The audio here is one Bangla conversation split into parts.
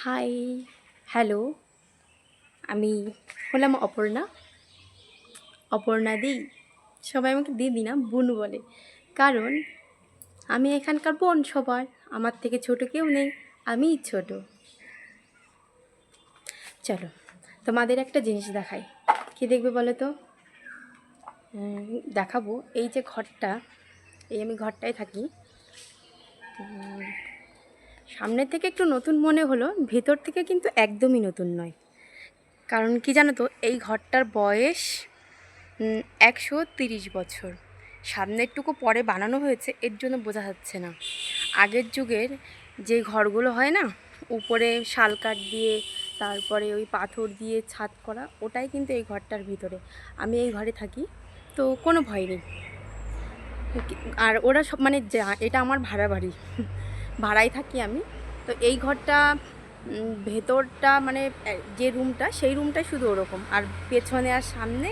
হাই হ্যালো আমি হলাম অপর্ণা। অপর্ণা দি। সবাই আমাকে দিদি না, বোন বলে। কারণ আমি এখানকার বোন সবার। আমার থেকে ছোট কেউ নেই, আমিই ছোট। চলো, তোমাদের একটা জিনিস দেখাই। কি দেখবে বলো তো? দেখাবো। এই যে ঘরটা, এই আমি ঘরটায় থাকি। উম, সামনের থেকে একটু নতুন মনে হলো ভেতর থেকে কিন্তু একদমই নতুন নয়। কারণ কি জানো তো এই ঘরটার বয়স একশো তিরিশ বছর। সামনেরটুকু পরে বানানো হয়েছে এর জন্য বোঝা যাচ্ছে না। আগের যুগের যে ঘরগুলো হয় না উপরে শাল কাঠ দিয়ে তারপরে ওই পাথর দিয়ে ছাদ করা ওটাই কিন্তু এই ঘরটার ভিতরে। আমি এই ঘরে থাকি তো কোনো ভয় নেই। আর ওরা সব মানে যা- এটা আমার ভাড়া বাড়ি। ভাড়ায় থাকি আমি। তো এই ঘরটা ভেতরটা মানে যে রুমটা, সেই রুমটাই শুধু ওরকম। আর পেছনে আর সামনে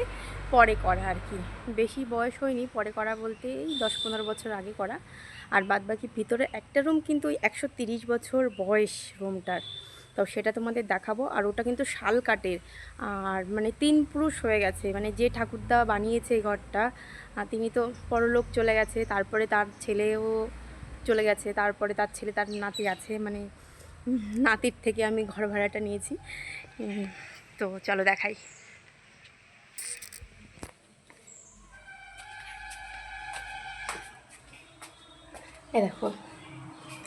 পরে করা আর কি। বেশি বয়স হয়নি, পরে করা বলতে এই দশ পনেরো বছর আগে করা। আর বাদ বাকি ভিতরে একটা রুম কিন্তু ওই একশো তিরিশ বছর বয়স রুমটার। তো সেটা তোমাদের দেখাবো। আর ওটা কিন্তু শাল কাঠের। আর মানে তিন পুরুষ হয়ে গেছে। মানে যে ঠাকুরদা বানিয়েছে এই ঘরটা তিনি তো পরলোক চলে গেছে। তারপরে তার ছেলেও চলে গেছে, তারপরে তার ছেলে, তার নাতি আছে মানে নাতির থেকে আমি ঘর ভাড়াটা নিয়েছি। তো চলো দেখাই। এ দেখো,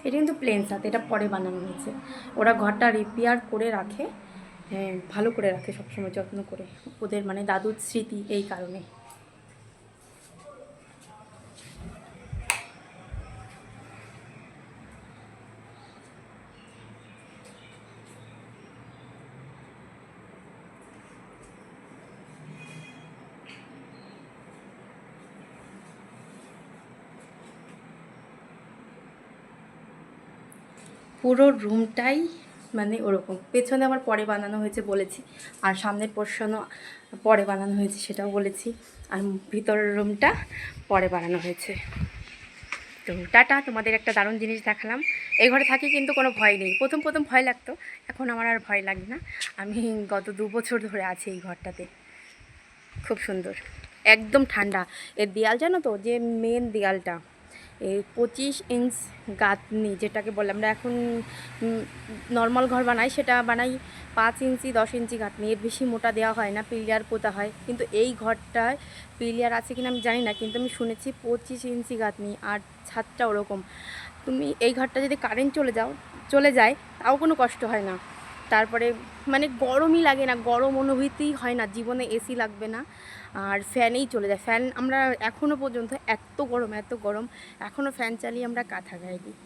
এটা কিন্তু প্লেন সাথে, এটা পরে বানানো হয়েছে। ওরা ঘরটা রিপেয়ার করে রাখে হ্যাঁ ভালো করে রাখে সবসময়, যত্ন করে। ওদের মানে দাদুর স্মৃতি এই কারণে। পুরো রুমটাই মানে ওরকম। পেছনে আবার পরে বানানো হয়েছে বলেছি, আর সামনের পোর্শনও পরে বানানো হয়েছে সেটাও বলেছি, আর ভিতরের রুমটা পরে বানানো হয়েছে। তো টাটা, তোমাদের একটা দারুণ জিনিস দেখালাম। এই ঘরে থাকি কিন্তু কোনো ভয় নেই। প্রথম প্রথম ভয় লাগতো, এখন আমার আর ভয় লাগে না। আমি গত দু বছর ধরে আছি এই ঘরটাতে। খুব সুন্দর, একদম ঠান্ডা। এর দেয়াল জানো তো, যে মেন দেয়ালটা। পঁচিশ ইঞ্চ গাঁথনি যেটাকে বলে, আমরা এখন নর্মাল ঘর বানাই, সেটা বানাই পাঁচ ইঞ্চি, দশ ইঞ্চি গাঁথনি। এর বেশি মোটা দেওয়া হয় না পিলিয়ার পোতা হয়। কিন্তু এই ঘরটায় পিলিয়ার আছে কিনা আমি জানি না, কিন্তু আমি শুনেছি পঁচিশ ইঞ্চি গাঁথনি আর ছাদটা ওরকম। তুমি এই ঘরটা যদি কারেন্ট চলে যাও, চলে যায়, তাও কোনো কষ্ট হয় না। তারপরে মানে গরমই লাগে না, গরম অনুভূতি হয় না, জীবনে এসি লাগবে না, আর ফ্যানেই চলে যায়। ফ্যান আমরা এখনও পর্যন্ত এত গরম এত গরম এখনও ফ্যান চালিয়ে আমরা কাঁথা গায়ে দিই।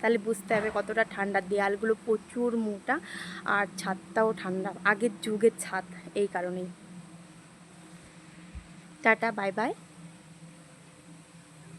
তাহলে বুঝতে হবে কতটা ঠান্ডা, দেয়ালগুলো প্রচুর মোটা আর ছাদটাও ঠান্ডা, আগের যুগের ছাদ, এই কারণেই। Tata, bye bye.